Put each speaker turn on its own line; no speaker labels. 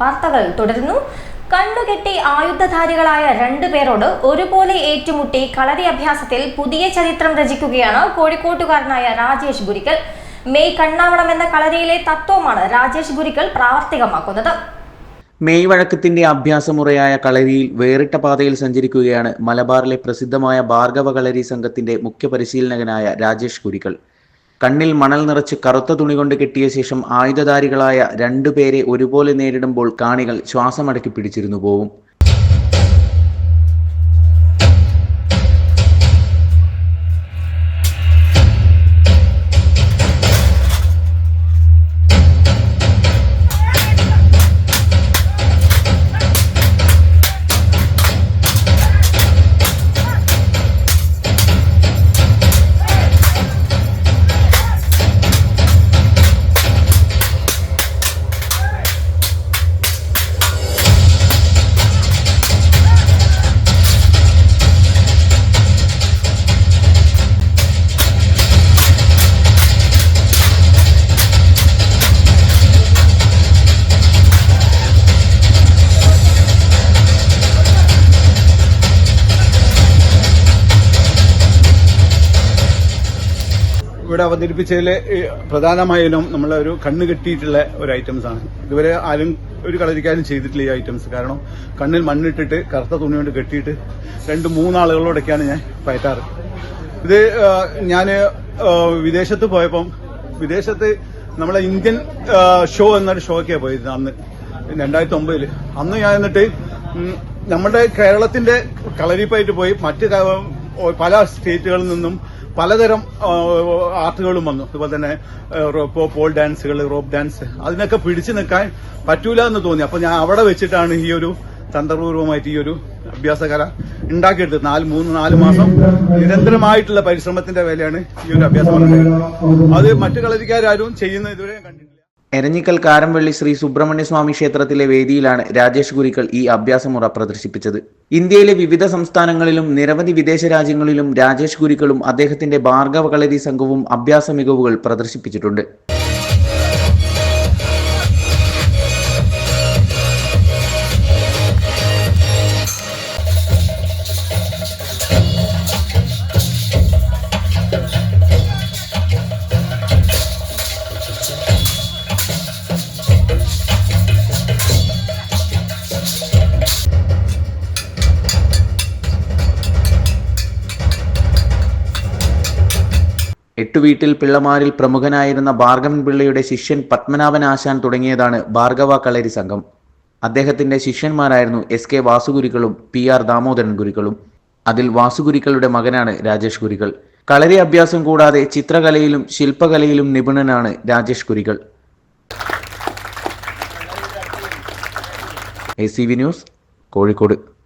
വാർത്തകൾ തുടരുന്നു. കണ്ണുകെട്ടി ആയുധധാരികളായ രണ്ടു പേരോട് ഒരുപോലെ ഏറ്റുമുട്ടി കളരി അഭ്യാസത്തിൽ പുതിയ ചരിത്രം രചിക്കുകയാണ് കോഴിക്കോട്ടുകാരനായ രാജേഷ് ഗുരിക്കൽ. മെയ് കണ്ണാവണം എന്ന കളരിയിലെ തത്വമാണ് രാജേഷ് ഗുരിക്കൽ പ്രാവർത്തികമാക്കുന്നത്.
മെയ് വഴക്കത്തിന്റെ അഭ്യാസമുറയായ കളരിയിൽ വേറിട്ട പാതയിൽ സഞ്ചരിക്കുകയാണ് മലബാറിലെ പ്രസിദ്ധമായ ഭാർഗവ കളരി സംഘത്തിന്റെ മുഖ്യ പരിശീലകനായ രാജേഷ് കുരിക്കൾ കണ്ണിൽ മണൽ നിറച്ച് കറുത്ത തുണി കൊണ്ട് കെട്ടിയ ശേഷം ആയുധധാരികളായ രണ്ടുപേരെ ഒരുപോലെ നേരിടുമ്പോൾ കാണികൾ ശ്വാസമടക്കി പിടിച്ചിരുന്നു പോവും.
ഇവിടെ അവതരിപ്പിച്ചതിൽ പ്രധാനമായാലും നമ്മളെ ഒരു കണ്ണ് കെട്ടിയിട്ടുള്ള ഒരു ഐറ്റംസ് ആണ്. ഇതുവരെ ആരും ഒരു കളരിക്കാരും ചെയ്തിട്ടില്ല ഈ ഐറ്റംസ് കാരണം കണ്ണിൽ മണ്ണിട്ടിട്ട് കറുത്ത തുണി കൊണ്ട് കെട്ടിയിട്ട് രണ്ട് മൂന്നാളുകളോടൊക്കെയാണ് ഞാൻ പയറ്റാറ്. ഇത് ഞാൻ വിദേശത്ത് പോയപ്പം വിദേശത്ത് നമ്മളെ ഇന്ത്യൻ ഷോ എന്നൊരു ഷോക്കാണ് പോയത് അന്ന് രണ്ടായിരത്തി ഒമ്പതിൽ അന്ന് ഞാൻ എന്നിട്ട് നമ്മുടെ കേരളത്തിന്റെ കളരിപ്പായിട്ട് പോയി മറ്റ് പല സ്റ്റേറ്റുകളിൽ നിന്നും പലതരം ആർട്ടുകളും വന്നു. അതുപോലെ തന്നെ പോൾ ഡാൻസുകൾ റോപ്പ് ഡാൻസ് അതിനൊക്കെ പിടിച്ചു നിൽക്കാൻ പറ്റൂല എന്ന് തോന്നി. അപ്പൊ ഞാൻ അവിടെ വെച്ചിട്ടാണ് ഈ ഒരു തന്ത്രപൂർവമായിട്ട് ഈ ഒരു അഭ്യാസകല ഉണ്ടാക്കിയെടുത്തത്. നാല് മൂന്ന് നാല് മാസം നിരന്തരമായിട്ടുള്ള പരിശ്രമത്തിന്റെ വിലയാണ് ഈ ഒരു അഭ്യാസം അത് മറ്റു കളരിക്കാരും ചെയ്യുന്ന ഇതുവരെ കണ്ടിട്ടില്ല.
എരഞ്ഞിക്കൽ കാരംവള്ളി ശ്രീ സുബ്രഹ്മണ്യസ്വാമി ക്ഷേത്രത്തിലെ വേദിയിലാണ് രാജേഷ് ഗുരുക്കൾ ഈ അഭ്യാസമുറ പ്രദർശിപ്പിച്ചത്. ഇന്ത്യയിലെ വിവിധ സംസ്ഥാനങ്ങളിലും നിരവധി വിദേശ രാജ്യങ്ങളിലും രാജേഷ് ഗുരിക്കളും അദ്ദേഹത്തിന്റെ ഭാർഗവ കളരി സംഘവും അഭ്യാസ മികവുകൾ പ്രദർശിപ്പിച്ചിട്ടുണ്ട്. എട്ടുവീട്ടിൽ പിള്ളമാരിൽ പ്രമുഖനായിരുന്ന ഭാർഗവൻ പിള്ളയുടെ ശിഷ്യൻ പത്മനാഭൻ ആശാൻ തുടങ്ങിയതാണ് ഭാർഗവ കളരി സംഘം. അദ്ദേഹത്തിന്റെ ശിഷ്യന്മാരായിരുന്നു എസ് കെ വാസുഗുരുക്കളും പി ആർ ദാമോദരൻ ഗുരുക്കളും. അതിൽ വാസുഗുരുക്കളുടെ മകനാണ് രാജേഷ് ഗുരുക്കൾ. കളരി അഭ്യാസം കൂടാതെ ചിത്രകലയിലും ശില്പകലയിലും നിപുണനാണ് രാജേഷ് ഗുരുക്കൾ. A C V news Kozhikode.